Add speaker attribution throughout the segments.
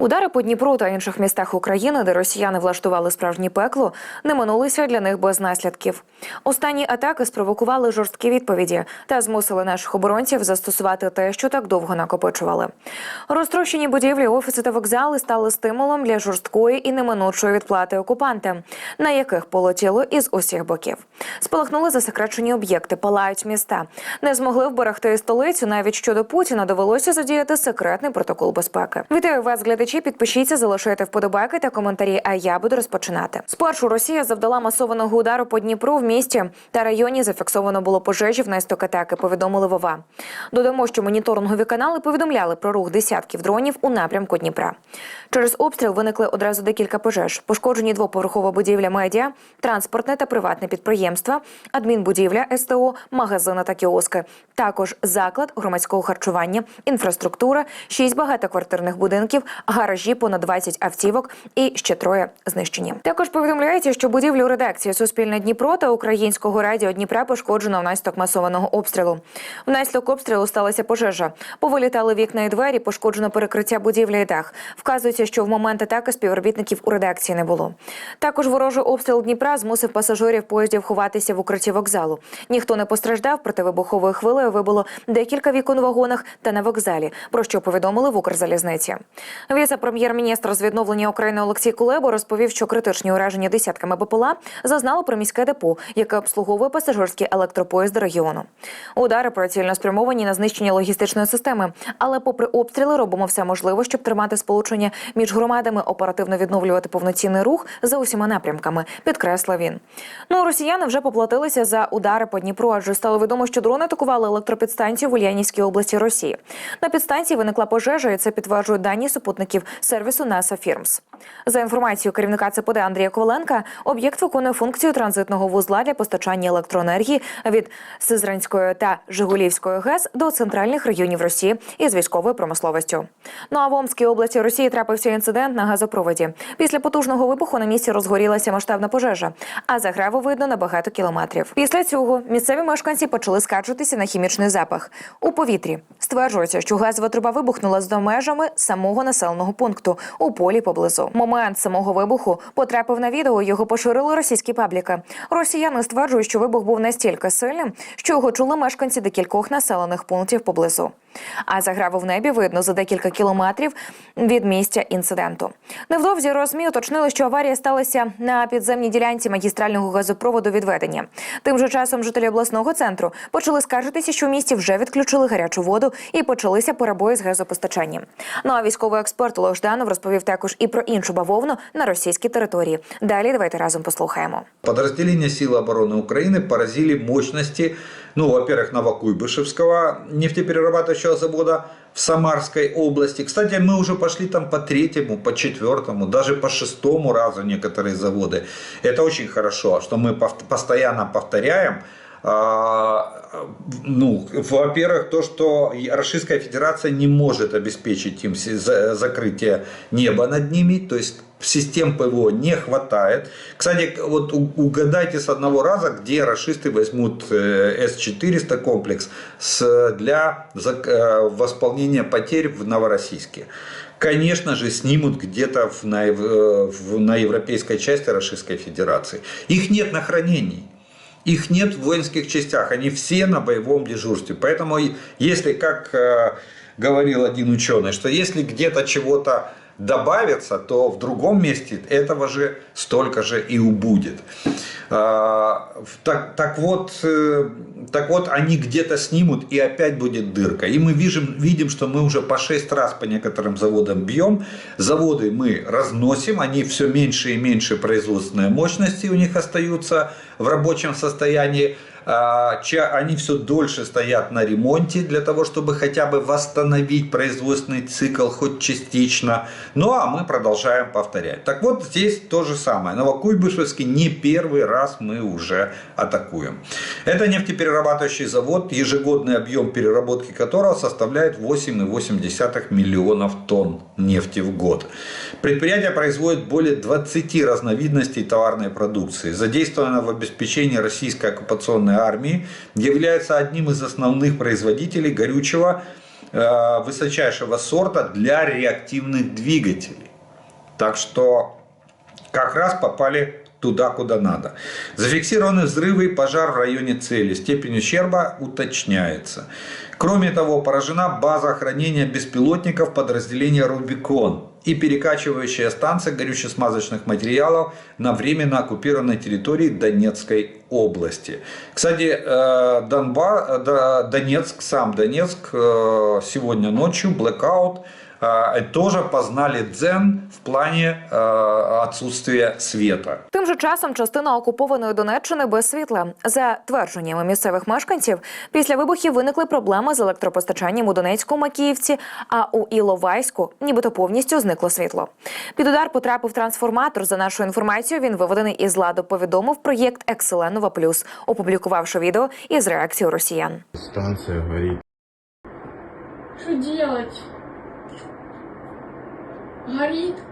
Speaker 1: Удари по Дніпру та інших містах України, де росіяни влаштували справжнє пекло, не минулися для них без наслідків. Останні атаки спровокували жорсткі відповіді та змусили наших оборонців застосувати те, що так довго накопичували. Розтрощені будівлі, офіси та вокзали стали стимулом для жорсткої і неминучої відплати окупантам, на яких полетіло із усіх боків. Спалахнули засекречені об'єкти, палають міста. Не змогли вберегти столицю. Навіть щодо Путіна довелося задіяти секретний протокол безпеки. Вітаю вас, глядачі. Підпишіться, залишайте вподобайки та коментарі. А я буду розпочинати. Спершу Росія завдала масованого удару по Дніпру в місті та районі. Зафіксовано було пожежі внаслідок атаки. Повідомили Вова. Додамо, що моніторингові канали повідомляли про рух десятків дронів у напрямку Дніпра. Через обстріл виникли одразу декілька пожеж. Пошкоджені двоповерхова будівля медіа, транспортне та приватне підприємства, адмінбудівля СТО, магазини та кіоски. Також заклад громадського харчування, інфраструктура, шість багатоквартирних будинків, гаражі, понад 20 автівок і ще троє знищені. Також повідомляється, що будівлю редакції Суспільне Дніпро та Українського радіо Дніпра пошкоджено внаслідок масованого обстрілу. Внаслідок обстрілу сталася пожежа. Повилітали вікна і двері, пошкоджено перекриття будівлі і дах. Вказується, що в момент атаки співробітників у редакції не було. Також ворожий обстріл Дніпра змусив пасажирів поїздів ховатися в укритті вокзалу. Ніхто не постраждав, проте вибуховою хвилею вибуло декілька вікон у вагонах та на вокзалі, про що повідомили в Укрзалізниці. Віце-прем'єр-міністр з відновлення України Олексій Кулебо розповів, що критичні ураження десятками БПЛА зазнало приміське депо, яке обслуговує пасажирські електропоїзди регіону. Удари прицільно спрямовані на знищення логістичної системи, але, попри обстріли, робимо все можливе, щоб тримати сполучення між громадами, оперативно відновлювати повноцінний рух за усіма напрямками. Підкреслив він. Ну росіяни вже поплатилися за удари по Дніпру, адже стало відомо, що дрони атакували електропідстанцію в Ульянівській області Росії. На підстанції виникла пожежа, і це підтверджують дані супутників сервісу NASA Firms. За інформацією керівника ЦПД Андрія Коваленка, об'єкт виконує функцію транзитного вузла для постачання електроенергії від Сизранської та Жигулівської ГЕС до центральних районів Росії із військовою промисловістю. Ну а в Омській області Росії трапився інцидент на газопроводі. Після потужного вибуху на місці розгорілася масштабна пожежа, а заграву видно на багато кілометрів. Після цього місцеві мешканці почали скаржитися на хімічний запах у повітрі. Стверджується, що газова труба вибухнула за межами самого населеного пункту у полі поблизу. Момент самого вибуху потрапив на відео. Його поширили російські пабліки. Росіяни стверджують, що вибух був настільки сильним, що його чули мешканці декількох населених пунктів поблизу. А заграву в небі видно за декілька кілометрів від місця інциденту. Невдовзі розмі уточнили, що аварія сталася на підземній ділянці магістрального газопроводу відведення. Тим же часом жителі обласного центру почали скаржитися, що в місті вже відключили гарячу воду і почалися перебої з газопостачанням. Ну а військовий експерт Олег Жданов розповів також і про іншу бавовну на російській території. Далі давайте разом послухаємо.
Speaker 2: Подразделения сил обороны Украины поразили мощности, ну, во-первых, Новокуйбышевского нефтеперерабатывающего завода в Самарской области. Кстати, мы уже пошли там по третьему, по четвертому, даже по шестому разу некоторые заводы. Это очень хорошо, что мы постоянно повторяем. А, ну, во-первых, то, что Российская Федерация не может обеспечить им закрытие неба над ними, то есть систем ПВО не хватает. Кстати, вот угадайте с одного раза, где расисты возьмут э, С-400 комплекс для э, восполнения потерь в Новороссийске. Конечно же, снимут где-то на, э, на европейской части Российской Федерации. Их нет на хранении. Их нет в воинских частях, они все на боевом дежурстве. Поэтому, и- если, как э, говорил один ученый, что если где-то чего-то добавится, то в другом месте этого же столько же и убудет. А, Так, так, вот, э, так вот, они где-то снимут, и опять будет дырка. И мы видим, видим, что мы уже по 6 раз по некоторым заводам бьем. Заводы мы разносим, они все меньше и меньше производственной мощности у них остаются в рабочем состоянии. А, Они все дольше стоят на ремонте для того, чтобы хотя бы восстановить производственный цикл хоть частично. Ну а мы продолжаем повторять. Так вот здесь то же самое. Новокуйбышевский не первый раз мы уже атакуем. Это нефтеперерабатывающий завод, ежегодный объем переработки которого составляет 8,8 миллионов тонн нефти в год. Предприятие производит более 20 разновидностей товарной продукции. Задействовано в обеспечении российской оккупационной армии, является одним из основных производителей горючего э, высочайшего сорта для реактивных двигателей. Так что как раз попали туда, куда надо. Зафиксированы взрывы и пожар в районе цели. Степень ущерба уточняется. Кроме того, поражена база хранения беспилотников подразделения «Рубикон» и перекачивающая станция горюче-смазочных материалов на временно оккупированной территории Донецкой области. Кстати, э, Донба, э, До- Донецк, сам Донецк э, сегодня ночью, блэкаут, тоже познали дзен в плане э, отсутствия света.
Speaker 1: Тим же часом частина окупованої Донеччини без світла. За твердженнями місцевих мешканців, після вибухів виникли проблеми з електропостачанням у Донецьку Макіївці, а у Іловайську нібито повністю зникло світло. Під удар потрапив трансформатор. За нашою інформацією, він виведений із ладу. Повідомив проєкт Екселенова Плюс, опублікувавши відео із реакцією росіян.
Speaker 3: Станция горит.
Speaker 4: Что делать?
Speaker 3: Harit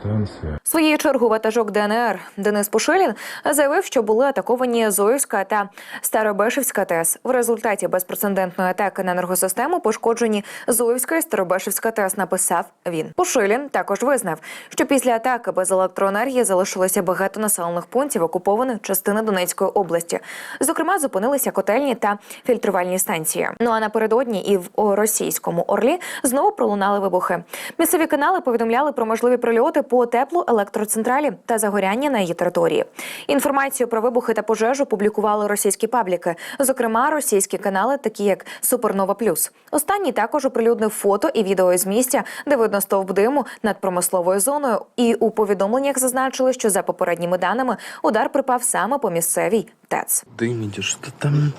Speaker 3: станция.
Speaker 1: Своєю чергу ватажок ДНР Денис Пушилін заявив, що були атаковані Зоївська та Старобешевська ТЕС. В результаті безпрецедентної атаки на енергосистему пошкоджені Зоївська і Старобешевська ТЕС. Написав він. Пушилін також визнав, що після атаки без електроенергії залишилося багато населених пунктів окупованих частини Донецької області. Зокрема, зупинилися котельні та фільтрувальні станції. Ну а напередодні і в російському Орлі знову пролунали вибухи. Місцеві канали повідомляли про можливі прильоти по теплу електроцентралі та загоряння на її території. Інформацію про вибухи та пожежу публікували російські пабліки, зокрема російські канали, такі як Супернова Плюс. Останній також оприлюднив фото і відео із місця, де видно стовп диму над промисловою зоною. І у повідомленнях зазначили, що за попередніми даними удар припав саме по місцевій ТЕЦ.
Speaker 5: Идет, что там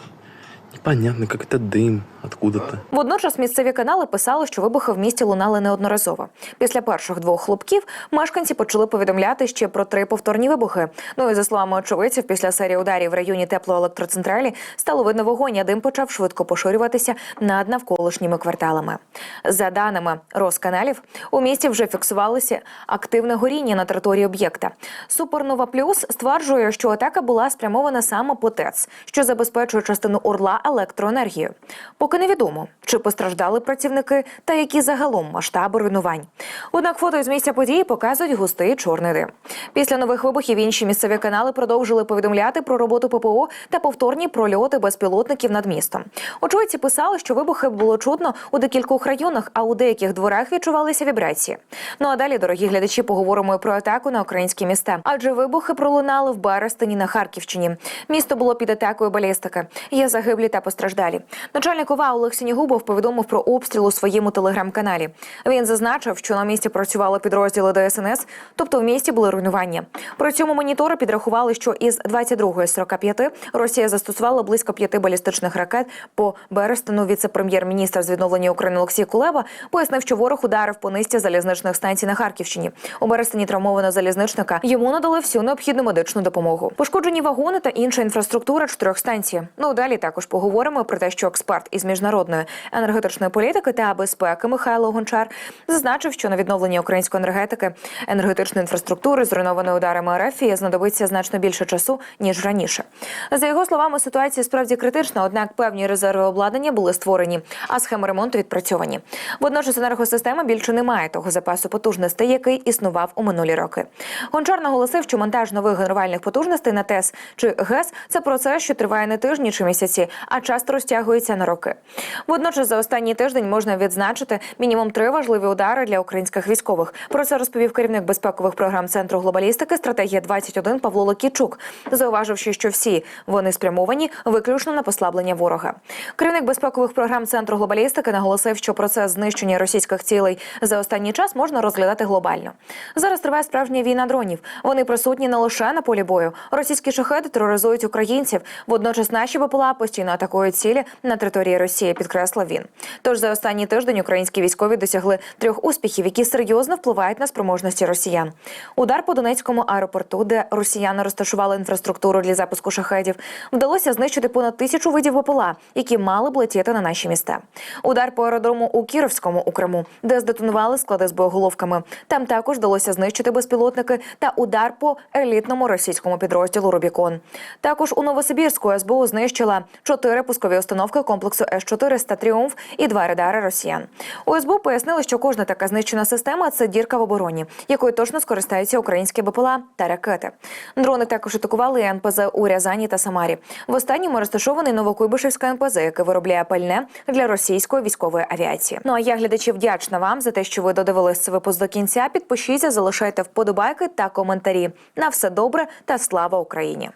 Speaker 5: непонятно, как это дым откуда-то.
Speaker 1: Водночас місцеві канали писали, що вибухи в місті лунали неодноразово. Після перших двох хлопків мешканці почали повідомляти ще про три повторні вибухи. Ну і за словами очевидців, після серії ударів в районі теплоелектроцентралі стало видно вогонь, а дим почав швидко поширюватися над навколишніми кварталами. За даними Росканалів, у місті вже фіксувалося активне горіння на території об'єкта. Супернова Плюс стверджує, що атака була спрямована саме по ТЕЦ, що забезпечує частину Орла електроенергією. Поки невідомо, чи постраждали працівники та які загалом масштаби руйнувань. Однак фото із місця події показують густий чорний дим. Після нових вибухів інші місцеві канали продовжили повідомляти про роботу ППО та повторні прольоти безпілотників над містом. Очевидці писали, що вибухи було чутно у декількох районах, а у деяких дворах відчувалися вібрації. Ну а далі, дорогі глядачі, поговоримо про атаку на українські міста. Адже вибухи пролунали в Берестині на Харківщині. Місто було під атакою балістики. Є загиблі та постраждалі. Начальник ОВА Олег Сінігубов повідомив про обстріл у своєму телеграм-каналі. Він зазначив, що на місці працювали підрозділи ДСНС, тобто в місті були руйнування. При цьому монітори підрахували, що із 22 з 45 Росія застосувала близько п'яти балістичних ракет по Берестину. Віце-прем'єр-міністр з відновлення України Олексій Кулеба пояснив, що ворог ударив по низці залізничних станцій на Харківщині. У Берестині травмовано залізничника. Йому надали всю необхідну медичну допомогу. Пошкоджені вагони та інша інфраструктура чотирьох станцій. Ну далі також поговоримо про те, що експерт із міжнародної енергетичної політики та безпеки Михайло Гончар зазначив, що на відновлення української енергетики енергетичної інфраструктури, зруйнованої ударами РФ, знадобиться значно більше часу ніж раніше. За його словами, ситуація справді критична, однак певні резерви обладнання були створені, а схеми ремонту відпрацьовані. Водночас енергосистема більше не має того запасу потужностей, який існував у минулі роки. Гончар наголосив, що монтаж нових генерувальних потужностей на ТЕС чи ГЕС це процес, що триває не тижні чи місяці, часто розтягується на роки. Водночас за останній тиждень можна відзначити мінімум три важливі удари для українських військових. Про це розповів керівник безпекових програм центру глобалістики стратегія 21 Павло Локічук, зауваживши, що всі вони спрямовані виключно на послаблення ворога. Керівник безпекових програм центру глобалістики наголосив, що процес знищення російських цілей за останній час можна розглядати глобально. Зараз триває справжня війна дронів. Вони присутні не лише на полі бою. Російські шахеди тероризують українців. Водночас наші БПЛА постійно атакують цілі на території Росії, підкреслив він. Тож за останній тиждень українські військові досягли трьох успіхів, які серйозно впливають на спроможності росіян. Удар по Донецькому аеропорту, де росіяни розташували інфраструктуру для запуску шахедів, вдалося знищити понад тисячу видів БПЛА, які мали б летіти на наші міста. Удар по аеродрому у Кіровському у Криму, де здетонували склади з боєголовками. Там також вдалося знищити безпілотники та удар по елітному російському підрозділу Рубікон. Також у Новосибірську СБУ знищила чотири чотири пускові установки комплексу С-400 Тріумф і два радари росіян. У СБУ пояснили, що кожна така знищена система це дірка в обороні, якою точно скористаються українські БПЛА та ракети. Дрони також атакували НПЗ у Рязані та Самарі. В останньому розташований Новокуйбишевська НПЗ, яке виробляє пальне для російської військової авіації. Ну а я глядачі вдячна вам за те, що ви додивились цей випуск до кінця. Підпишіться, залишайте вподобайки та коментарі. На все добре та слава Україні!